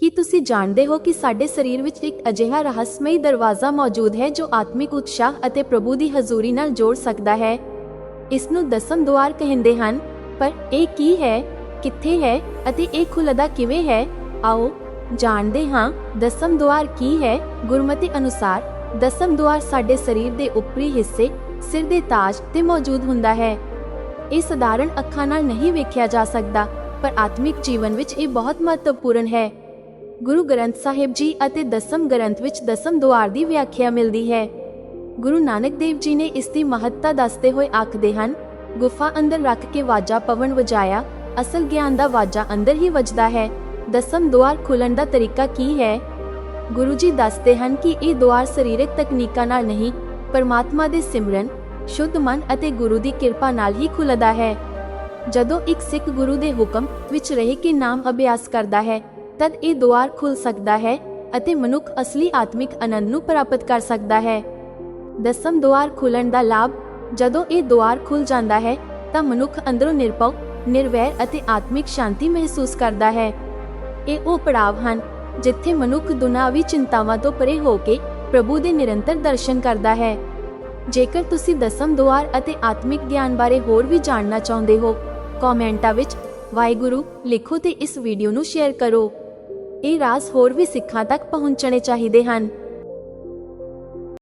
ਕੀ ਤੁਸੀਂ ਜਾਣਦੇ ਹੋ ਕਿ ਸਾਡੇ ਸਰੀਰ ਵਿੱਚ ਇੱਕ ਅਜਿਹਾ ਰਹੱਸਮਈ ਦਰਵਾਜ਼ਾ ਮੌਜੂਦ ਹੈ ਜੋ ਆਤਮਿਕ ਉਤਸ਼ਾਹ ਅਤੇ ਪ੍ਰਭੂ ਦੀ ਹਜ਼ੂਰੀ ਨਾਲ ਜੋੜ ਸਕਦਾ ਹੈ? ਇਸ ਨੂੰ ਦਸਮ ਦੁਆਰ ਕਹਿੰਦੇ ਹਨ। ਪਰ ਇਹ ਕੀ ਹੈ? ਕਿੱਥੇ ਹੈ? ਅਤੇ ਇਹ ਖੁੱਲਦਾ ਕਿਵੇਂ ਹੈ? ਆਓ ਜਾਣਦੇ ਹਾਂ ਦਸਮ ਦੁਆਰ ਕੀ ਹੈ। ਗੁਰਮਤਿ ਅਨੁਸਾਰ ਦਸਮ ਦੁਆਰ ਸਾਡੇ ਸਰੀਰ ਦੇ ਉੱਪਰੀ ਹਿੱਸੇ, ਸਿਰ ਦੇ ਤਾਜ ਤੇ ਮੌਜੂਦ ਹੁੰਦਾ ਹੈ। ਇਹ ਸਧਾਰਨ ਅੱਖਾਂ ਨਾਲ ਨਹੀਂ ਵੇਖਿਆ ਜਾ ਸਕਦਾ, ਪਰ ਆਤਮਿਕ ਜੀਵਨ ਵਿੱਚ ਇਹ ਬਹੁਤ ਮਹੱਤਵਪੂਰਨ ਹੈ। ਗੁਰੂ ਗ੍ਰੰਥ ਸਾਹਿਬ ਜੀ ਅਤੇ ਦਸਮ ਗ੍ਰੰਥ ਵਿੱਚ ਦਸਮ ਦੁਆਰ ਦੀ ਵਿਆਖਿਆ ਮਿਲਦੀ ਹੈ। ਗੁਰੂ ਨਾਨਕ ਦੇਵ ਜੀ ਨੇ ਇਸ ਦੀ ਮਹੱਤਤਾ ਦੱਸਦੇ ਹੋਏ ਆਖਦੇ ਹਨ, ਗੁਫਾ ਅੰਦਰ ਰੱਖ ਕੇ ਵਾਜਾ ਪਵਨ ਵਜਾਇਆ, ਅਸਲ ਗਿਆਨ ਦਾ ਵਾਜਾ ਅੰਦਰ ਹੀ ਵੱਜਦਾ ਹੈ। ਦਸਮ ਦੁਆਰ ਖੁੱਲਣ ਦਾ ਤਰੀਕਾ ਕੀ ਹੈ? ਗੁਰੂ ਜੀ ਦੱਸਦੇ ਹਨ ਕਿ ਇਹ ਦੁਆਰ ਸਰੀਰਕ ਤਕਨੀਕਾਂ ਨਾਲ ਨਹੀਂ, ਪਰਮਾਤਮਾ ਦੇ ਸਿਮਰਨ, ਸ਼ੁੱਧ ਮਨ ਅਤੇ ਗੁਰੂ ਦੀ ਕਿਰਪਾ ਨਾਲ ਹੀ ਖੁੱਲਦਾ ਹੈ। ਜਦੋਂ ਇੱਕ ਸਿੱਖ ਗੁਰੂ ਦੇ ਹੁਕਮ ਵਿੱਚ ਰਹਿ ਕੇ ਨਾਮ ਅਭਿਆਸ ਕਰਦਾ ਹੈ ਤਦ ਇਹ ਦੁਆਰ ਖੁੱਲ ਸਕਦਾ ਹੈ ਅਤੇ ਮਨੁੱਖ ਅਸਲੀ ਆਤਮਿਕ ਆਨੰਦ ਨੂੰ ਪ੍ਰਾਪਤ ਕਰ ਸਕਦਾ ਹੈ। ਦਸਮ ਦੁਆਰ ਖੁੱਲਣ ਦਾ ਲਾਭ, ਜਦੋਂ ਇਹ ਦੁਆਰ ਖੁੱਲ ਜਾਂਦਾ ਹੈ, ਤਾਂ ਮਨੁੱਖ ਅੰਦਰੋਂ ਨਿਰਭਉ, ਨਿਰਵੈਰ ਅਤੇ ਆਤਮਿਕ ਸ਼ਾਂਤੀ ਮਹਿਸੂਸ ਕਰਦਾ ਹੈ। ਇਹ ਉਹ ਪੜਾਵ ਹਨ, ਜਿੱਥੇ ਮਨੁੱਖ ਦੁਨਾਵੀ ਚਿੰਤਾਵਾਂ ਤੋਂ ਪਰੇ ਹੋ ਕੇ ਪ੍ਰਭੂ ਦੇ ਨਿਰੰਤਰ ਦਰਸ਼ਨ ਕਰਦਾ ਹੈ। ਜੇਕਰ ਤੁਸੀਂ ਦਸਮ ਦੁਆਰ ਅਤੇ ਆਤਮਿਕ ਗਿਆਨ ਬਾਰੇ ਹੋਰ ਵੀ ਜਾਣਨਾ ਚਾਹੁੰਦੇ ਹੋ, ਕਮੈਂਟਾਂ ਵਿੱਚ ਵਾਹਿਗੁਰੂ ਲਿਖੋ ਤੇ ਇਸ ਵੀਡੀਓ ਨੂੰ ਸ਼ੇਅਰ ਕਰੋ। ਇਹ ਰਾਜ਼ ਹੋਰ ਵੀ ਸਿੱਖਾਂ ਤੱਕ ਪਹੁੰਚਣੇ ਚਾਹੀਦੇ ਹਨ।